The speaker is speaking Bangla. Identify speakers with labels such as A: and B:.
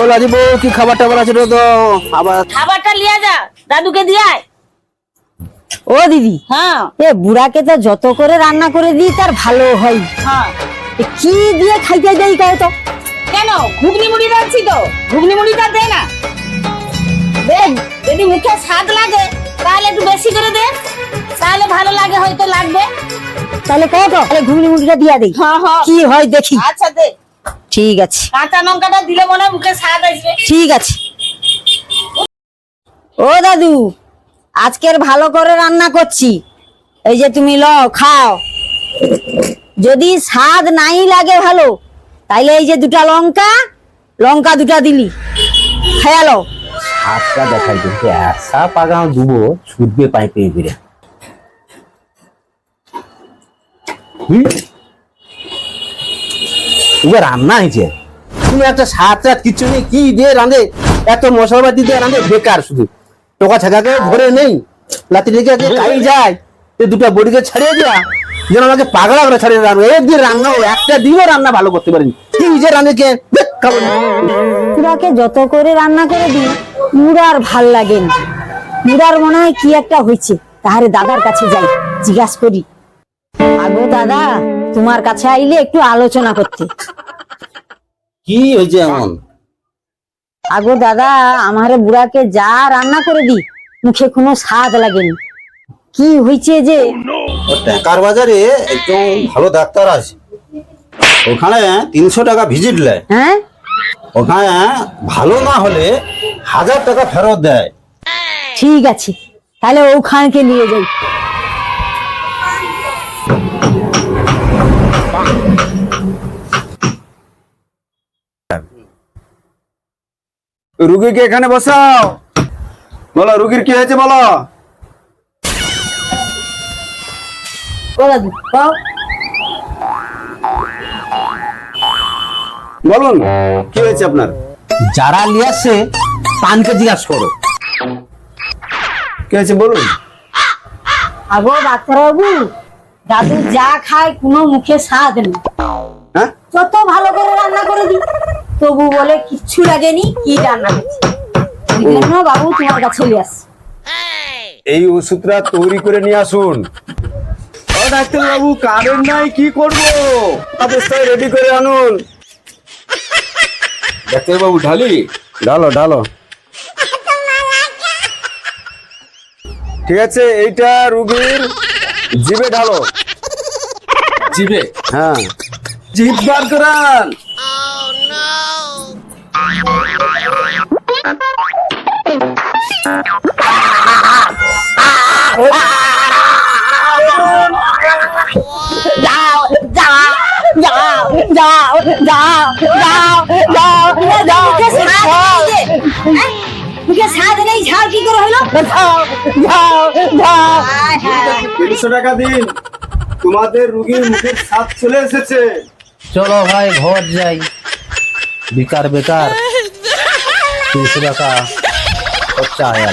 A: ও লাজি বউ কি খাবার টাবার আছে তো? আবার
B: খাবারটা লিয়ে যা দাদুকে দিয়ায়
C: ও দিদি
B: হ্যাঁ।
C: এ বুড়াকে তো যত করে রান্না করে দিই তার ভালো হয়।
B: হ্যাঁ।
C: কি দিয়ে খাইতে যাই কয় তো?
B: কেন? ঘুগনি মুড়ি রাখছি তো। ঘুগনি মুড়িটা দে না। দে যদি মুখে স্বাদ লাগে তাহলে একটু বেশি করে দে। তাহলে ভালো লাগে হয়তো লাগবে।
C: তাহলে কয় তো তাহলে ঘুগনি মুড়িটা দিয়া দেই।
B: হ্যাঁ হ্যাঁ।
C: কি হয় দেখি।
B: আচ্ছা দে।
C: ঠিক আছে।
B: কাঁচা লঙ্কাটা দিলে মনে মুখে স্বাদ আসবে।
C: ঠিক আছে। ও দাদু আজকের ভালো করে রান্না করছি। এই যে তুমি ল খাও। যদি স্বাদ নাই লাগে ভালো তাইলে এই যে দুটা লঙ্কা লঙ্কা দুটা দিলি। খেয়ালো
A: হাতটা দেখাই কিন্তু এসা পাগাও দুবো ছুটবে পাইপে ফিরে রান্না হয়েছে। একটা সাত রাত কিচ্ছু নেই, কি দিয়ে রাঁধে? এত মশলাপাতি দিয়ে রাঁধে, বেকার শুধু। টোকা ছাকাকে নেই খাই যায় দুটো বড়িকে ছাড়িয়ে দেওয়া যেন আমাকে পাগলা করে ছাড়িয়ে রান্না এর দিয়ে রান্না একটা দিনও রান্না ভালো করতে পারিনি। কি যে রাঁধে কে? খাব।
C: যত করে রান্না করে দিই মুরার ভালো লাগে না। মুরার মনে হয় কি একটা হয়েছে, তাহারে দাদার কাছে যাই, জিজ্ঞাসা করি। আগো দাদা তোমার কাছে আইলে একটু আলোচনা করতে।
A: কি হয়েছে এমন?
C: আগো দাদা আমারে বুড়াকে যা রান্না করে দি মুখে কোনো স্বাদ লাগেনি। কি হয়েছে যে?
D: টাকার বাজারে একদম ভালো ডাক্তার আছে। ওখানে তিনশো টাকা ভিজিট নেয়।
C: হ্যাঁ?
D: ওখানে ভালো না হলে হাজার টাকা ফেরত দেয়।
C: ঠিক আছে তাহলে ওখানকে নিয়ে যাই।
E: রুগীকে এখানে বসাও। বলো রুগীর কি হয়েছে বলো। বলুন কি হয়েছে আপনার?
A: যারা নিয়ে আসছে পানকে জিজ্ঞাসা করো।
E: কি হয়েছে বলুন।
C: আগো ডাক্তারবাবু দাদু যা খায় কোনো মুখে স্বাদ নেই।
E: হ্যাঁ?
C: যত ভালো করে রান্না করে দিই তবু বলে কিচ্ছু লাগেনি কি রান্না হয়েছে? ওই জন্য বাবু তোমার কাছে
E: এই ওষুধটা তৈরি করে নিয়ে আসুন। ও ডাক্তার বাবু কারেন্ট নাই কি করব? অবস্থায় রেডি করে আনুন। ডাক্তার বাবু ঢালি। ঢালো ঢালো। ঠিক আছে এইটা রুগীর জিভে ঢালো। জিভে? হ্যাঁ। জিভ বার করান। তোমাদের রুগীর মুখের স্বাদ চলে এসেছে
A: চলো ভাই ঘর যাই बेकार बेकार तीसरा का बच्चा है